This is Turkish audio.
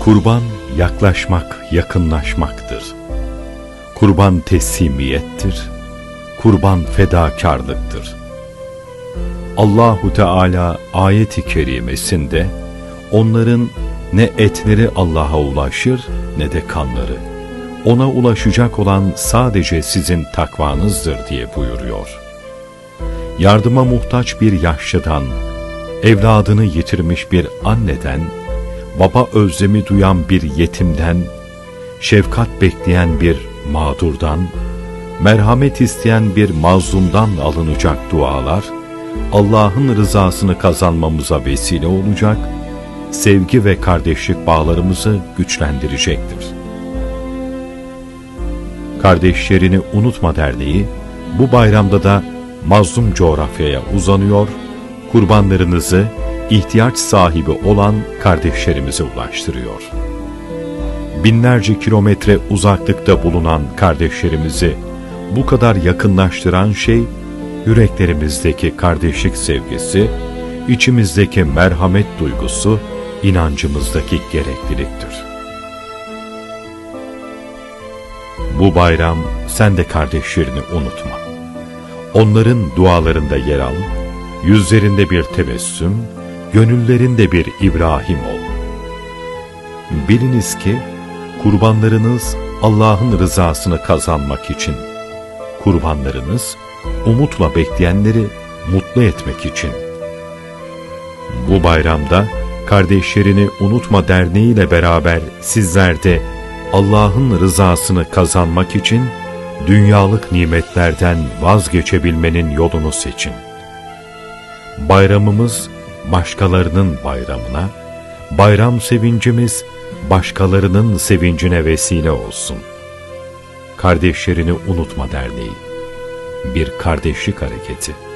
Kurban yaklaşmak, yakınlaşmaktır. Kurban teslimiyettir. Kurban fedakarlıktır. Allahu Teala ayeti kerimesinde onların ne etleri Allah'a ulaşır ne de kanları. Ona ulaşacak olan sadece sizin takvanızdır diye buyuruyor. Yardıma muhtaç bir yaşlıdan, evladını yitirmiş bir anneden, baba özlemi duyan bir yetimden, şefkat bekleyen bir mağdurdan, merhamet isteyen bir mazlumdan alınacak dualar, Allah'ın rızasını kazanmamıza vesile olacak, sevgi ve kardeşlik bağlarımızı güçlendirecektir. Kardeşlerini Unutma Derneği, bu bayramda da mazlum coğrafyaya uzanıyor, kurbanlarınızı ihtiyaç sahibi olan kardeşlerimize ulaştırıyor. Binlerce kilometre uzaklıkta bulunan kardeşlerimizi bu kadar yakınlaştıran şey, yüreklerimizdeki kardeşlik sevgisi, içimizdeki merhamet duygusu, inancımızdaki gerekliliktir. Bu bayram sen de kardeşlerini unutma. Onların dualarında yer al, yüzlerinde bir tebessüm, gönüllerinde bir İbrahim ol. Biliniz ki kurbanlarınız Allah'ın rızasını kazanmak için, kurbanlarınız umutla bekleyenleri mutlu etmek için. Bu bayramda Kardeşlerini Unutma Derneği ile beraber sizler de Allah'ın rızasını kazanmak için dünyalık nimetlerden vazgeçebilmenin yolunu seçin. Bayramımız başkalarının bayramına, bayram sevincimiz başkalarının sevincine vesile olsun. Kardeşlerini Unutma Derneği Bir kardeşlik hareketi